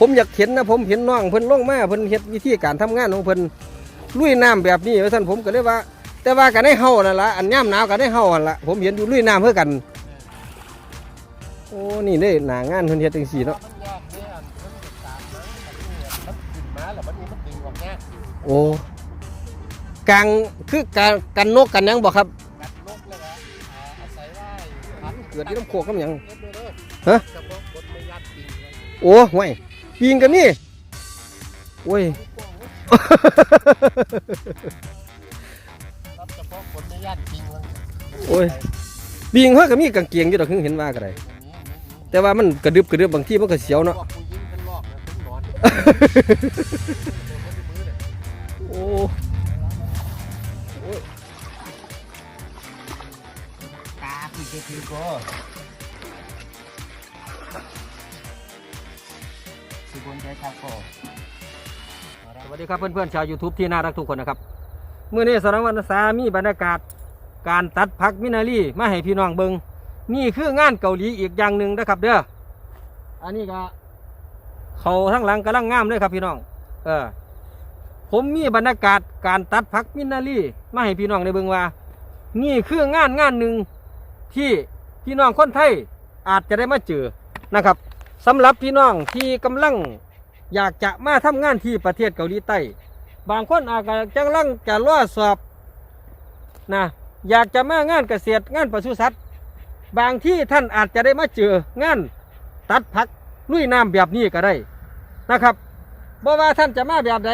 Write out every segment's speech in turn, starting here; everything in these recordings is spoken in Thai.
ผมอยากเห็นนะผมเห็นน้องเพิ่นลงมาเพิ่นเฮ็ดวิธีการทำงานของเพิ่นลุยน้ำแบบนี้ว่าซั่นผมก็เลยว่า แต่ว่ากันได้เฮานั่นล่ะอันย่ำหนาวกันได้เฮาหั่นล่ะผมเห็นอยู่ลุยน้ำเพื่อกัน โอ้นี่เด้หน้างานเพิ่นเฮ็ดจังซี่เนาะมันยากเนี่ยอันมันติดตามนะมันขึ้นมาแล้วมันนี่มันดึงออกยากโอ้กลางคือการกันนกกันหยังบ่ครับ กัดนกเลยนะอ่าอาศัยว่าพันเกิดที่น้ำโขกน้ำหยัง เอ็ดเลยเด้อฮะ เฉพาะคนไม่ยัดจริงเลยโอ้ห่วย ปีงกันนี่โอ้ยครับเฉพาะคนไม่ยัดจริงเลยโอ้ยปีงเฮาก็มีกางเกงอยู่ดอกคือเห็นว่าก็ได้อย่างนี้อย่างนี้อย่างนี้แต่ว่ามันกระดึบกระดึบบางทีมันก็เสียวเนาะพวกผู้หญิงเป็นลอกนะเป็นหนอนเดี๋ยวเขาจะมือเนี่ยโอ้โอ้ย ตาคือเจ็บคือก็ บนใจทักก็สวัสดีครับเพื่อนๆชาว YouTube ที่น่ารักทุกคนนะครับเมื้อนี้สารวัตรสามีบรรยากาศการตัดผักมินารีมาให้พี่น้องเบิงนี่คืองานเกาหลีอีกอย่างหนึ่งนะครับ เด้ออันนี้ก็เขาทั้งหลังกำลังงามเลยครับพี่น้อง เออ ผมมีบรรยากาศการตัดผักมินารีมาให้พี่น้องได้เบิงว่า นี่คืองานงานหนึ่งที่พี่น้องคนไทยอาจจะได้มาเจอนะครับ สำหรับพี่น้องที่กำลังอยากจะมาทำงานที่ประเทศเกาหลีใต้ บางคนอาจจะจังลังจะรอสอบนะอยากจะมางานเกษตรงานปศุสัตว์ บางที่ท่านอาจจะได้มาเจองานตัดผักลุยน้ำแบบนี้ก็ได้นะครับบ่ว่าท่านจะมาแบบใด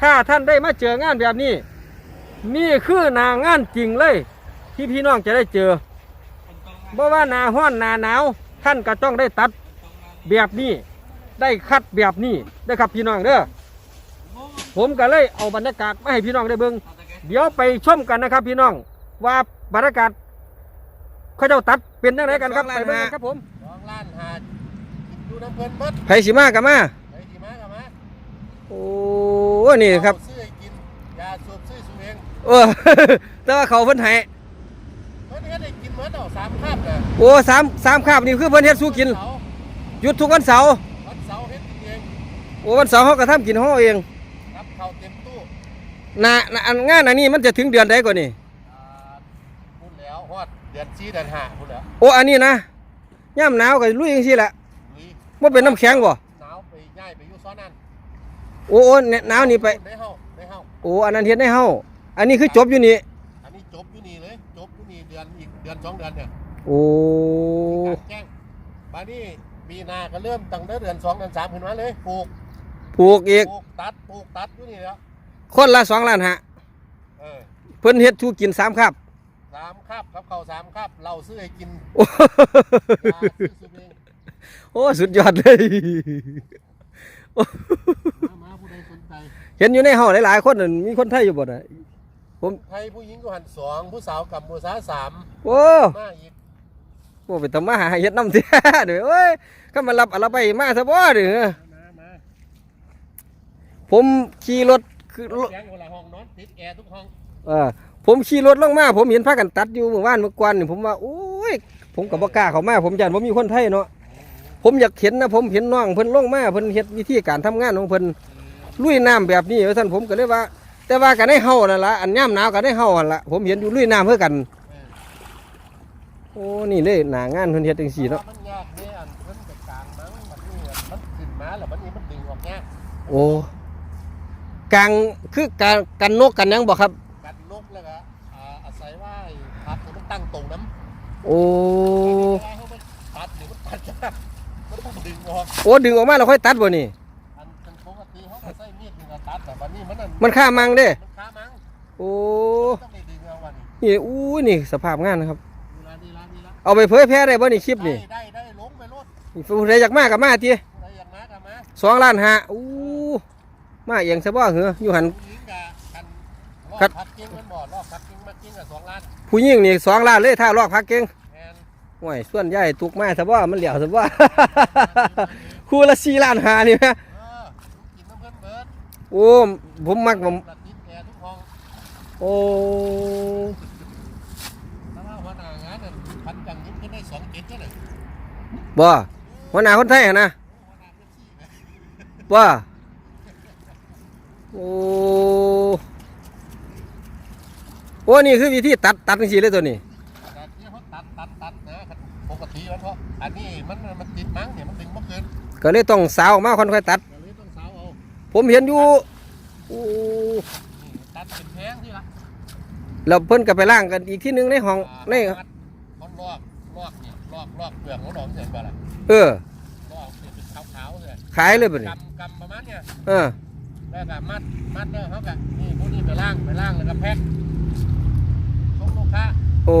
ถ้าท่านได้มาเจองานแบบนี้ นี่คือนางานจริงเลย ที่พี่น้องจะได้เจอบ่ว่านาห้อนนาหนาว ท่านก็ต้องได้ตัด แบบนี้ ได้คัดแบบนี้นะครับพี่น้องเด้อผมก็เลยเอาบรรยากาศมาให้พี่น้องได้เบิ่งเดี๋ยวไปชมกันนะครับ พี่น้องว่าบรรยากาศเขาเจ้าตัดเป็นยังไงกันครับไปเบิ่งกันครับผมสองล้านหาอยู่น้ำเพลินเบิดไผสิมากับมาไปดีมากกับมาโอ้นี่ครับเอาซื้อให้กินยาสูบซื้อสูบเองเออแต่ว่าเขาเพิ่นให้เพิ่นก็ได้กินเมื่อเอาสามคาบนะโอ้สามสามคาบนี่คือเพิ่นเฮ็ดสู้กินเสาร์ หยุดทุกวันเสาร์วันเสาร์เฮ็ดกินเองโอ้วันเสาร์เขาก็ทำกินห้อเองรับข้าวเต็มตู้นานาอันงานอันนี้มันจะถึงเดือนใดก่อนนี่อ่าพูดแล้วฮอดเดือนสี่เดือนห้าพูดแล้วโอ้อันนี้นะย่ำหนาวก็ลุยจังซี่แหละลุยบ่เป็นน้ำแข็งบ่หนาวไปย้ายไปอยู่ซ้อนนั่นโอ้โอ้เนี่ยหนาวนี่ไปได้เฮาได้เฮาโอ้อันนั้นเฮ็ดให้เฮาอันนี้คือจบอยู่นี่อันนี้จบอยู่นี่เลยจบอยู่นี่เดือนอีกเดือนสองเดือนเนี่ยโอ้การแจ้งบานี้ ปีหนาก็เริ่มตั้งแต่เดือนสองเดือนสามขึ้นมาเลยปลูกปลูกอีกปลูกตัดปลูกตัดอยู่นี่แล้วคนละสองล้านฮะเออเพิ่นเฮ็ดชูกินสามครับ สามคาบครับเขาวสามคาบเราซื้อให้กินโอ้ยาซื้อสุดเองโอ้สุดยอดเลยมามาผู้ใดสนใจเห็นอยู่ในห้องหลายๆคนนั่นมีคนไทยอยู่บ่น่ะไทยผู้หญิงก็หันสองผู้สาวกับผู้สาวสามโอ้ มาอีก โอ้ไปทำมาหาเฮ็ดน้ำเสียเด้อเอ้ย ก็มารับอะไรไปมาซะบ่เด้อมามาผมขี่รถคือรถเสียงคนละห้องนอนติดแอร์ทุกห้องเออผมขี่รถลงมา ผมเห็นพากันตัดอยู่เมื่อวานเมื่อก่อนนี่ผมว่าโอ้ย ผมก็บ่กล้าเข้ามา ผมยันผมมีคนไทยเนาะผมอยากเห็นนะผมเห็นน้องเพิ่นลงมาเพิ่นเฮ็ดวิธีการทำงานของเพิ่นลุยน้ำแบบนี้ว่าซั่นผมก็เลยว่า แต่ว่ากันได้เฮานั่นล่ะอันย่ำหนาวก็ได้เฮาหั่นล่ะผมเห็นอยู่ลุยน้ำเพื่อกันเออโอ้นี่เลยหน้างานเพิ่นเฮ็ดจังซี่เนาะมันยากเนี่ย อันเพิ่นไปกลางมั้งมันนี่มันขึ้นมาแล้วมันนี่มันดึงออกยากโอ้กลางคือการกันนกกันหยังบ่ครับ กัดนกแล้วก็อ่าอาศัยว่าไอ้พัดเนี่ยมันตั้งตรงน้ำโอ้เวลาเขามันตัดหรือมันตัดยากมันต้องดึงออกโอ้ดึงออกมาแล้วค่อยตัดบ่นี่ อันเป็นปกติเขาก็ใช้มีดนี่ก็ตัดแต่วันนี้มันนั่นมันค่ามังเด้ มันค้ามั้งโอ้ต้องไปดึงเอาวันนี้นี่อู้นี่สภาพงานนะครับดูแลดีละดีละเอาไปเผยแพร่ได้บ่นี่คลิปนี่ ได้ได้ได้ลงไปรถ ผู้ใดอยากมากับมาติผู้ใดอยากมาก็มาสองล้านห้าอู้มาเองซะบ่เหรออยู่หันผู้หญิงกับกันรอบครับพัดกิ้งมันบ่รอบพัดกิ้งมากิ้งกับสองล้านผู้หญิงนี่สองล้านเลยถ้าลอกพักเก่งแมนโอ้ยส่วนใหญ่ตุกมาซะบ่มันเหลียวซะบ่คู่ละ4ล้านห้านี่แหมเออกินน้ำเพิ่นเบิดโอ้ผมมักผมละติดแอร์ทุกห้องโอ้ถ้าว่าหัวหน้างานน่ะพันจังยิ้มขึ้นได้สองเจ็ดก็เลยบ่ หัวหน้าคนไทยหั่นนะหัวหน้าเพื่อนสี่ไหมว่าโอ้โอ้นี่คือวิธีตัดตัดจังซี่เลยตัวนี้แต่ที่เขาตัดตัดตัดนะครับปกติมันเพราะอันนี้มันมันติดมั้งเนี่ยมันดึงบ่เกินก็เลยต้องสาวออกมาค่อยๆตัด ก็เลยต้องสาวเอาผมเห็นอยู่โอ้นี่ตัดเป็นแพงที่ละแล้วเพิ่นก็ไปล่างกันอีกที่นึงในห้องในมัดมันลอกลอกเนี่ยลอกลอกเปลือกของหนองเสร็จป่ะล่ะ เออลอกเสร็จเป็นขาวๆเลยขายเลยบัดนี้กำกำประมาณเนี่ยเออแล้วก็มัดมัดเด้อเขาก็นี่พวกนี้ไปล่างไปล่างแล้วก็แพ็คส่งลูกค้าโอ้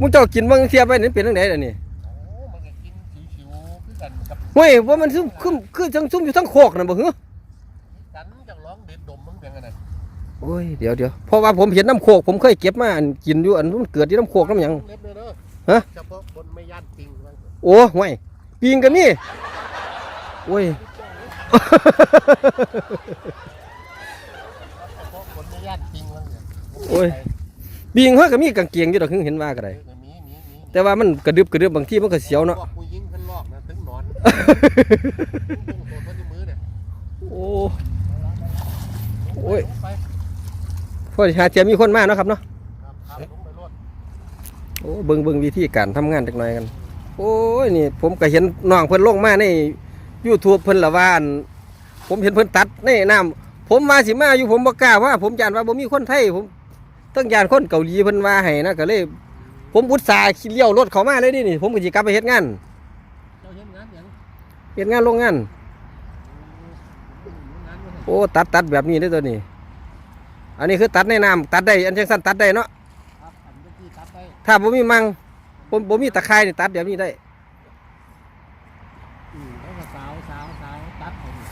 มึงเจ้ากินเบิ่งเทียบไปนี่เป็นจังไดล่ะนี่โอ้มันก็กินชิวๆคือกันกับเฮ้ยว่ามันซุ่มคือคือจังซุ่มอยู่ทั้งโคกน่ะบ่หือกันจากร้องเด็ดดมมันเป็นไงน่ะโอ้ยเดี๋ยวเดี๋ยวเพราะว่าผมเห็นน้ำโคกผมเคยเก็บมาอันกินอยู่อันมันเกิดที่น้ำโคกน้ำหยังเล็บเลยเด้อฮะเฉพาะคนไม่ย่านปิงว่า โอ้ห่วยปิงกันนี่โอ้ยโอ้ยปิงเฮาก็มีกางเกงอยู่ดอกเห็นว่าก็ได้แต่ว่ามันกระดึบกระดึบบางที่มันก็เสียวเนาะโอ้โอ้ยลงไปพอหาเทียมีคนมาเนาะครับเนาะโอ้เบิ่งเบิ่งวิธีการทำงานจักหน่อยกัน โอ้ยนี่ผมก็เห็นน้องเพิ่นลงมาใน YouTube เพิ่นละว่านผมเห็นเพิ่นตัดในน้ำผมมาสิมาอยู่ผมบ่กล้าว่า ผมยานว่าบ่มีคนไทยผมต้องยานคนเกาหลีเพิ่นว่าให้นะก็เลย ผมอุตส่าห์เลี้ยวรถเขามาเลยดินี่ผมก็สิกลับไปเฮ็ดงานเห็นงานหยังเฮ็ดงานโรงงานโอ้ตัดตัดแบบนี้ได้ตัวนี้ อันนี้คือตัดในน้ำตัดได้อันจังสั้นตัดได้เนาะถ้าบ่มีมัง ผมบ่มีตะไคร้นี่ตัดแบบนี้ได้อืมแล้วก็สาวสาวสาวตัดเอาดิ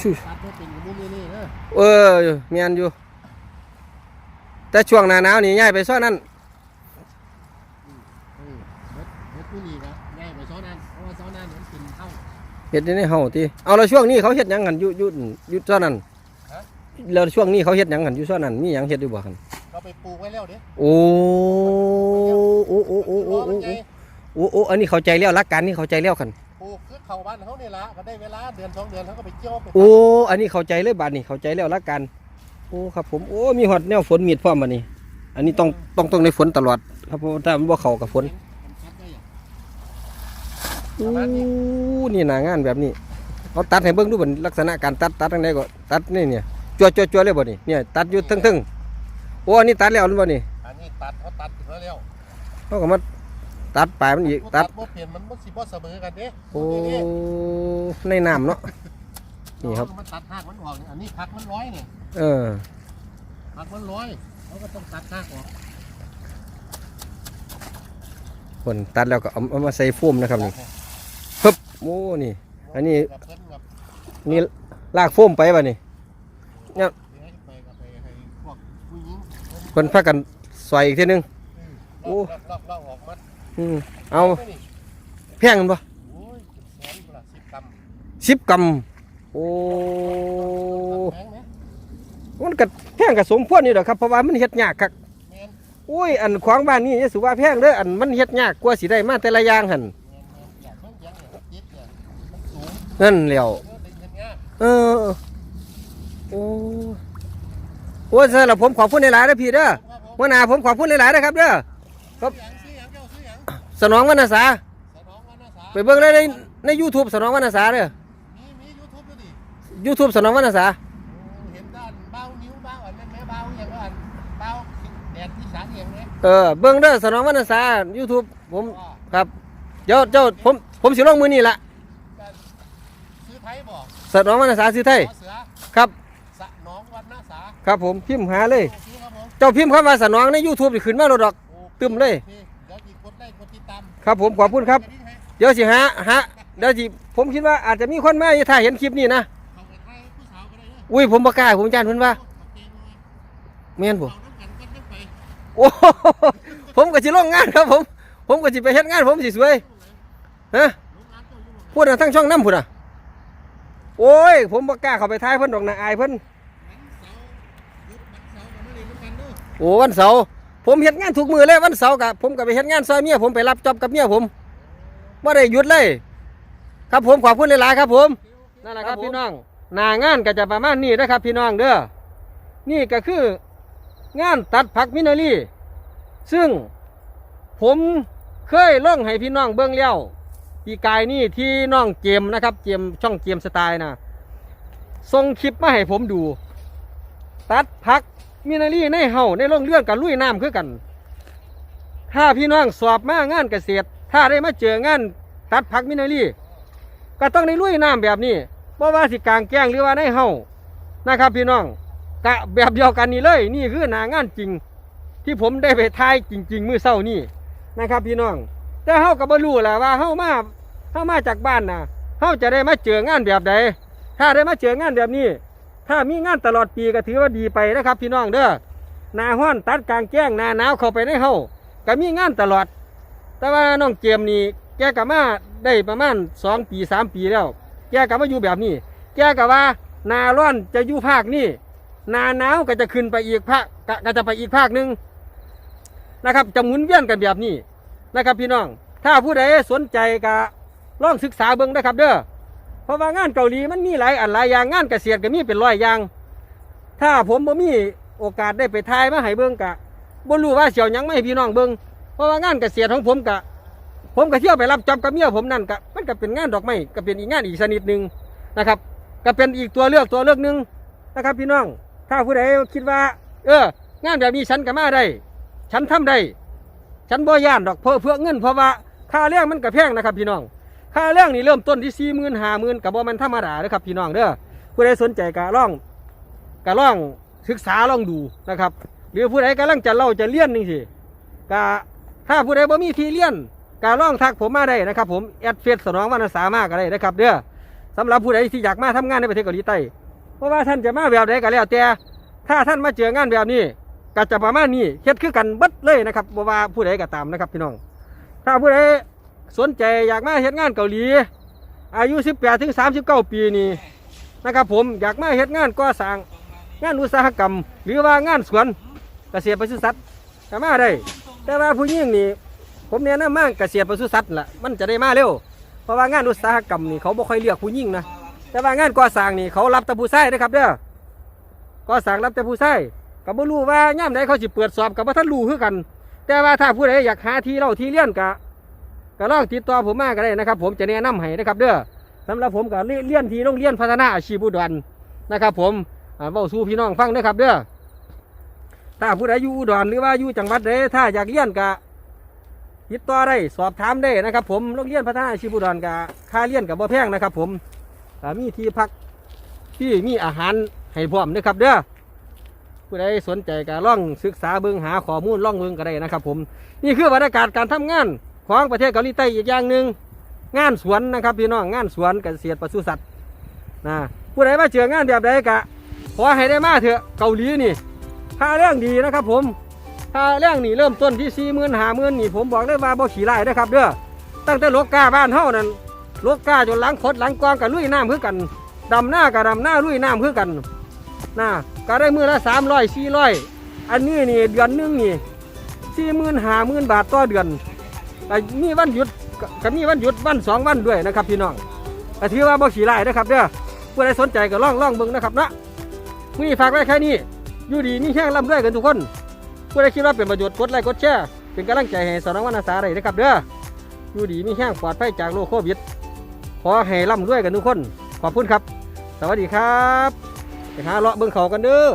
ชื่อตัดบ่เป็นกับมุมนี้นี่เด้อเออแม่นอยู่ แต่ช่วงหน้าหนาวนี่ย้ายไปซ้อนั่นเออเฮ็ดเฮ็ดผู้นี้ก็ง่ายไปซ้อนนั้นเพราะว่าซ้อนนั้นมันเป็นเท่า เฮ็ดอยู่ในเฮาติเอาแล้วช่วงนี้เขาเฮ็ดหยังกันอยู่อยู่อยู่ซ้อนั่นฮะแล้วช่วงนี้เขาเฮ็ดหยังกันอยู่ซ้อนั่นมีหยังเฮ็ดอยู่บ่คั่น เราไปปลูกไว้แล้วเด้โอ้โอ้โอ้โอ้โอ้รอโอ้มันไงโอ้โอ้อันนี้เข้าใจแล้วหลักการนี่เข้าใจแล้วคันปลูกคือเข้าบ้านเขานี่ละก็ได้เวลาเดือนสองเดือนเขาก็ไปเกี่ยวไปโอ้อันนี้เข้าใจเลยบาดนี้เข้าใจแล้วหลักการโอ้ครับผมโอ้มีฮอดแนวฝนมีดพร้อมบัดนี้อันนี้ต้องต้องต้องในฝนตลอด ครับเพราะว่าถ้ามันบ่เข้ากับฝนมันคัดได้อะโอ้นี่หน้างานแบบนี้เอาตัดให้เบิ่งดูบัดลักษณะการตัดตัดทางใดก็ตัดนี่เนี่ยจั่วจั่วจั่วเลยบ่นี่เนี่ยตัดอยู่ทึ่งๆ โอ้อันนี้ตัดแล้วนั่นบ่นี่อันนี้ตัดเขาตัดถึงแล้วเขาก็มาตัดปลายมันอีกตัตัดดบ่เปลี่ยนมันบ่สิบ่เสมอกันเด้โอ้นี่ในน้ำเนาะนี่ครับมันตัดหากมันออกอันนี้พักมันร้อยนี่เออพักมันร้อยเขาก็ต้องตัดหากออกคนตัดแล้วก็เอาเอามาใส่โฟมนะครับนี่ปึ๊บโอ้นี่ อันนี้กับเพิ่นกับนี่ลากโฟมไปบ่นี่เดี๋ยวให้ไปกับไปให้ พวกผู้หญิงคนพากันซอยอีกทีนึงโอ้ลอกลอกลอกออกมาอืมเอาไม่นี่แพงกันบ่โอ้ยแสนกว่าสิบกรัมสิบกรัมโอ้แพงไหมมันก็แพงกับสมควรนี่แหละครับเพราะว่ามันเฮ็ดยากครับแมนโอ้ยอันขวางบ้านนี่อย่าสุว่าแพงเด้ออันมันเฮ็ดยากกว่าสิได้มาแต่ละอย่างหั่นแมนแมนอยากเพิ่งยังเนี่ยจิตเนี่ยมันสูงนั่นแหล้วเออดึงเงินยาก เออโอ้ โอ้ยสำหรับผมขอบคุณหลายๆเด้อพี่เด้อครับผมหัวหน้าผมขอบคุณหลายๆนะครับเด้อครับซื้อหยังซื้อหยังเจ้าซื้อหยังสนองวรรณสาสนองวันอาสาไปเบิ่งได้ในใน YouTube สนองวรรณสาเด้อมีมียูทูบด้วยดิ YouTube สนองวรรณสาโอ้เห็นด้านเบ้านิ้วเบ้าอันนั้นแม่เบ้าอย่างว่าอันเบ้าแดดที่สารอย่างนี้เออเบิ่งเด้อสนองวรรณสา YouTube ผมก็ครับเดี๋ยวเจ้าผมผมสิลงมือนี่ล่ะการซื้อไทยบอกสนองวรรณสาซื้อไทยขอเสือครับสะหน้อง วันนาสาครับผมพิมพ์หาเลย โอเคครับผมเจ้าพิมพ์คำว่าสนองใน YouTube นี่ขึ้นมาโลดดอก โอคตึมเลยโอคเดี๋ยวจีกดไลค์กดติดตามครับผมขอบคุณครับ เดี๋ยวนี้ให้เดี๋ยวสิหาหาเดี๋ยวสิผมคิดว่าอาจจะมีคนมาอยู่ถ้าเห็นคลิปนี้นะเขาไปให้ผู้สาวก็ได้เนอะอุ้ยผมบ่กล้าผมจานเพิ่นว่าโอเคเลยแม่นบ่เอาน้ำกันก็ต้องไปโอ้โหผมก็สิลงงานครับผม ผมก็สิไปเฮ็ดงานผมสิสวยฮะโรงงานเจ้าอยู่หม้องพูดทั้งช่องน้ำพุ่นอะโอ้ย ผมบ่กล้าเข้าไปท้ายเพิ่นดอกนะอายเพิ่น โอ้วันเสาร์ผมเฮ็ดงานทุกมื้อเลยวันเสาร์กะผมก็ไปเฮ็ดงานซอยเมียผมไปรับจ็อบกับเมียผมบ่ได้หยุดเลย ครับผมขอบคุณหลายๆครับ ผมนั่นแหละครับพี่น้องหน้างานก็จะประมาณนี้นะครับ พี่น้องเด้อนี่ก็คืองานตัดผักมินารีซึ่งผมเคยล่องให้พี่น้องเบิ้งแล้วปีกายนี่ที่น้องเจมส์นะครับเจมส์ช่องเจมส์สไตล์นะส่งคลิปมาให้ผมดู ตัดผัก มินารีในเฮาในโรงเรื่อนกับลุยน้ำคือกัน ถ้าพี่น้องสอบมางานเกษตร ถ้าได้มาเจองานตัดผักมินารีก็ต้องในลุยน้ำแบบนี้เพราะว่าสิกลางแจ้งหรือว่าในเฮานะครับพี่น้องกะแบบเดียวกันนี่เลย นี่คือหนางานจริง ที่ผมได้ไปทายจริง ๆ มือเศร้านี่นะครับพี่น้อง แต่เฮาก็บ่รู้แหละว่าเฮามาเฮามาจากบ้านนะเฮาจะได้มาเจองานแบบใดถ้าได้มาเจองานแบบนี้ ถ้ามีงานตลอดปีก็ถือว่าดีไปนะครับ พี่น้องเด้อนาห้อนตัดกลางแจ้งนาหนาวเข้าไปในเฮาก็มีงานตลอด แต่ว่าน้องเจมส์นี่แกก็มาได้ประมาณสองปีสามปีแล้ว แกก็มาอยู่แบบนี้ แกก็ว่านาร้อนจะอยู่ภาคนี้นาหนาวก็จะขึ้นไปอีกภาคก็จะไปอีกภาคหนึ่งนะครับจะหมุนเวียนกันแบบนี้นะครับพี่น้อง ถ้าผู้ใดสนใจก็ลองศึกษาเบิ่งนะครับเด้อ ราะว่างานเกาหลีมันมีหลายอันหลายอย่างงานเกษตรก็มีเป็นร้อยอย่าง ถ้าผมบ่มีโอกาสได้ไปทายมาให้เบิ่งกะบ่รู้ว่าเสียวยังไม่ให้พี่น้องเบิ่งเพราะว่างานเกษตรของผมกะ ผมก็เที่ยวไปรับจอบกับเมียผมนั่นกะมันก็เป็นงานดอกไม้ก็เป็นอีกงานอีกชนิดหนึ่งนะครับ ก็เป็นอีกตัวเลือกตัวเลือกหนึ่งนะครับ พี่น้อง ถ้าผู้ใดคิดว่า เอองานแบบนี้ฉันก็มาได้ ฉันทำได้ ฉันบ่ย่านดอกเพื่อเพื่อเงินเพราะว่าค่าแรงมันก็แพงนะครับ พี่น้อง ค่าแรงนี่เริ่มต้นที่สี่หมื่นห้าหมื่นกับบ่มันธรรมดาเด้อครับพี่น้องเด้อผู้ใดสนใจก็ล่องก็ล่องศึกษาล่องดูนะครับ หรือผู้ใดกำลังจะเล่าจะเลี้ยนนี่สิก็ถ้าผู้ใดบ่มีที่เลี้ยนก็ล่องทักผมมาได้นะครับ ผมแอดเฟซสนองวรรณสามารถก็ได้นะครับเด้อสำหรับผู้ใดที่อยากมาทำงานในประเทศเกาหลีใต้เพราะว่าท่านจะมาแบบใดก็แล้วแต่ถ้าท่านมาเจองานแบบนี้ก็จะประมาณนี้เฮ็ดคือกันเบิดเลยนะครับบ่ว่าผู้ใดก็ตามนะครับพี่น้อง ถ้าผู้ใด สนใจอยากมาเฮ็ดงานเกาหลี อายุ 18ถึง39 ปีนี่นะครับผมอยากมาเฮ็ดงานก่อสร้างงานอุตสาหกรรม หรือว่างานสวนเกษตรปศุสัตว์ก็มาได้ แต่ว่าผู้หญิงนี่ผมแนะนำมากเกษตรปศุสัตว์ล่ะมันจะได้มาเร็วเพราะว่างานอุตสาหกรรมนี่เขาบ่ค่อยเลือกผู้หญิงนะแต่ว่างานก่อสร้างนี่เขารับแต่ผู้ชายนะครับเด้อก่อสร้างรับแต่ผู้ชายก็บ่รู้ว่าย่ามใดเขาสิเปิดสอบกับว่าท่านรู้คือกัน แต่ว่าถ้าผู้ใดอยากหาที่เล่าที่เลี้ยนกะ ก็ลองติดต่อผมมาก็ได้นะครับ ผมจะแนะนำให้นะครับ เด้อสำหรับผมก็เลี้ยนที่โรงเรียนพัฒนาอาชีพอุดรนะครับ ผมอ่าเว้าสู่พี่น้องฟังนะครับ เด้อถ้าผู้ใดอยู่อุดรหรือว่าอยู่จังหวัดใดถ้าอยากเลี้ยนกะติดต่อได้สอบถามได้นะครับ ผมโรงเรียนพัฒนาอาชีพอุดรกะค่าเลี้ยนกับบ่แพงนะครับ ผมมีที่พักที่มีอาหารให้พร้อมนะครับ เด้อผู้ใดสนใจก็ล่องศึกษาเบิ่งหาข้อมูลล่องเบิ่งก็ได้นะครับ ผมนี่คือบรรยากาศการทำงาน ของประเทศเกาหลีใต้อีกอย่างหนึ่งงานสวนนะครับพี่น้องงานสวนเกษตรปศุสัตว์นะผู้ใดมาเจองานแบบใดกะขอให้ได้มาเถอะเกาหลีนี่ค่าแรงดีนะครับผมค่าแรงนี่เริ่มต้นที่สี่หมื่นห้าหมื่นนี่ผมบอกได้ว่าบ่ขี่ไล่นะครับเด้อตั้งแต่ลกกาบ้านเฮานั่นลกกาจนหลังคดหลังกองกับลุยน้ำคือกันดำหน้ากับดำหน้าลุยน้ำคือกันนะก็ได้มือละสามร้อยสี่ร้อยอันนี้นี่เดือนนึงนี่สี่หมื่นห้าหมื่นบาทต่อเดือน แต่มีวันหยุดก็ก็มีวันหยุดวันสองวันด้วยนะครับพี่น้องก็ถือว่าบ่ขี่ไล่นะครับเด้อผู้ใดสนใจก็ล่องล่องเบิ่งนะครับนะมือฝากไว้แค่นี้อยู่ดีมีแห้งร่ำรวยกันทุกคนผู้ใดคิดว่าเป็นประโยชน์กดไลค์กดแชร์เป็นกำลังใจให้สอนวรรณสาเลยนะครับเด้ออยู่ดีมีแห้งปลอดภัยจากโรคโควิดขอให้ร่ำรวยกันทุกคน ขอบคุณครับ สวัสดีครับไปหาเลาะเบิ่งเขากันเด้อ